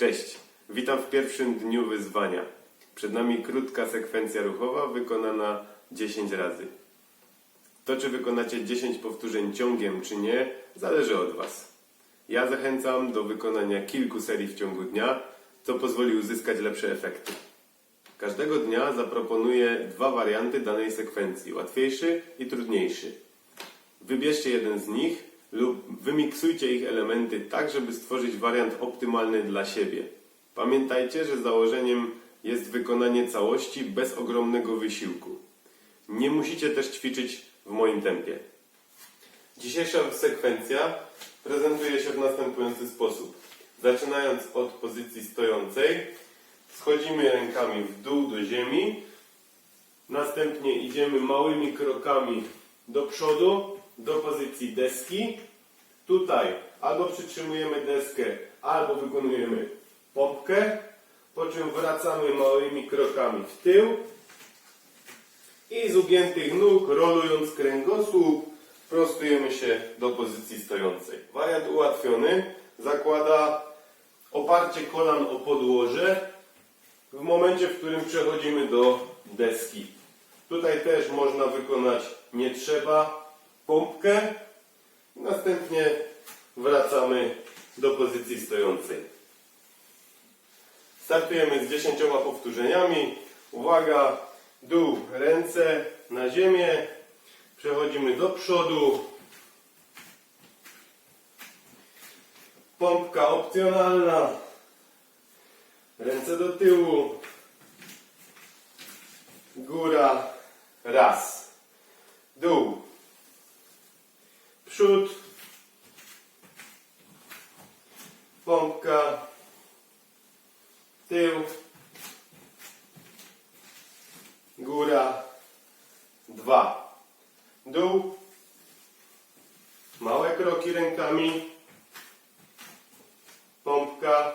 Cześć, witam w pierwszym dniu wyzwania. Przed nami krótka sekwencja ruchowa wykonana 10 razy. To, czy wykonacie 10 powtórzeń ciągiem, czy nie, zależy od Was. Ja zachęcam do wykonania kilku serii w ciągu dnia, co pozwoli uzyskać lepsze efekty. Każdego dnia zaproponuję dwa warianty danej sekwencji, łatwiejszy i trudniejszy. Wybierzcie jeden z nich lub wymiksujcie ich elementy tak, żeby stworzyć wariant optymalny dla siebie. Pamiętajcie, że założeniem jest wykonanie całości bez ogromnego wysiłku. Nie musicie też ćwiczyć w moim tempie. Dzisiejsza sekwencja prezentuje się w następujący sposób. Zaczynając od pozycji stojącej, schodzimy rękami w dół do ziemi, Następnie idziemy małymi krokami do przodu, do pozycji deski. Tutaj albo przytrzymujemy deskę, albo wykonujemy pompkę, po czym wracamy małymi krokami w tył i z ugiętych nóg, rolując kręgosłup, prostujemy się do pozycji stojącej. Wariant ułatwiony zakłada oparcie kolan o podłoże w momencie, w którym przechodzimy do deski. Tutaj też można wykonać nie trzeba pompkę. Następnie wracamy do pozycji stojącej. Startujemy z 10 powtórzeniami. Uwaga, dół, ręce na ziemię. Przechodzimy do przodu. Pompka opcjonalna. Ręce do tyłu. Góra. Raz. Dół. Przód. Pompka. Tył. Góra. Dwa. Dół. Małe kroki rękami. Pompka.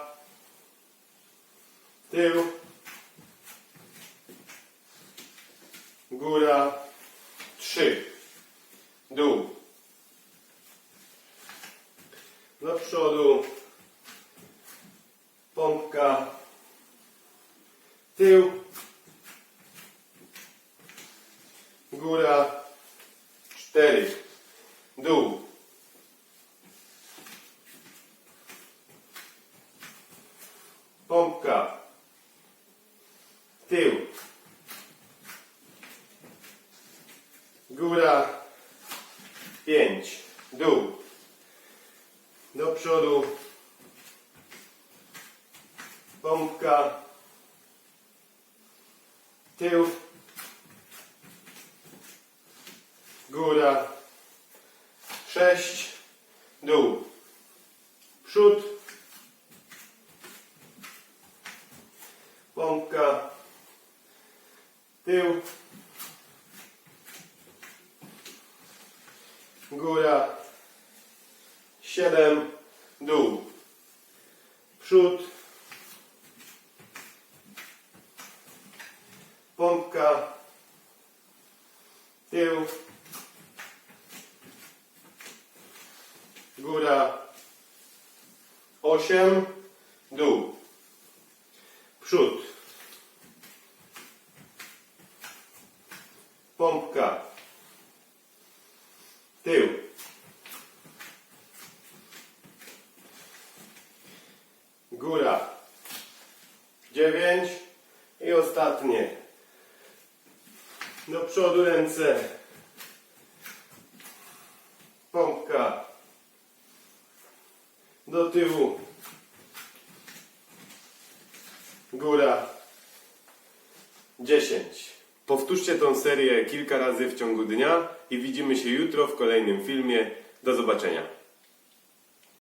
Tył. Góra. Trzy. Dół. Do przodu. Pompka. Tył. Góra. Cztery. Dół. Pompka. Tył. Góra. Pięć. Dół. Do przodu. Pompka. Tył. Góra. Sześć. Dół. Przód. Pompka. Tył. Góra. Siedem. Dół. Przód. Pompka. Tył. Góra. Osiem. Dół. Przód. Pompka. Tył. Góra. Dziewięć. I ostatnie. Do przodu ręce. Pompka. Do tyłu. Góra. 10. Powtórzcie tą serię kilka razy w ciągu dnia i widzimy się jutro w kolejnym filmie. Do zobaczenia.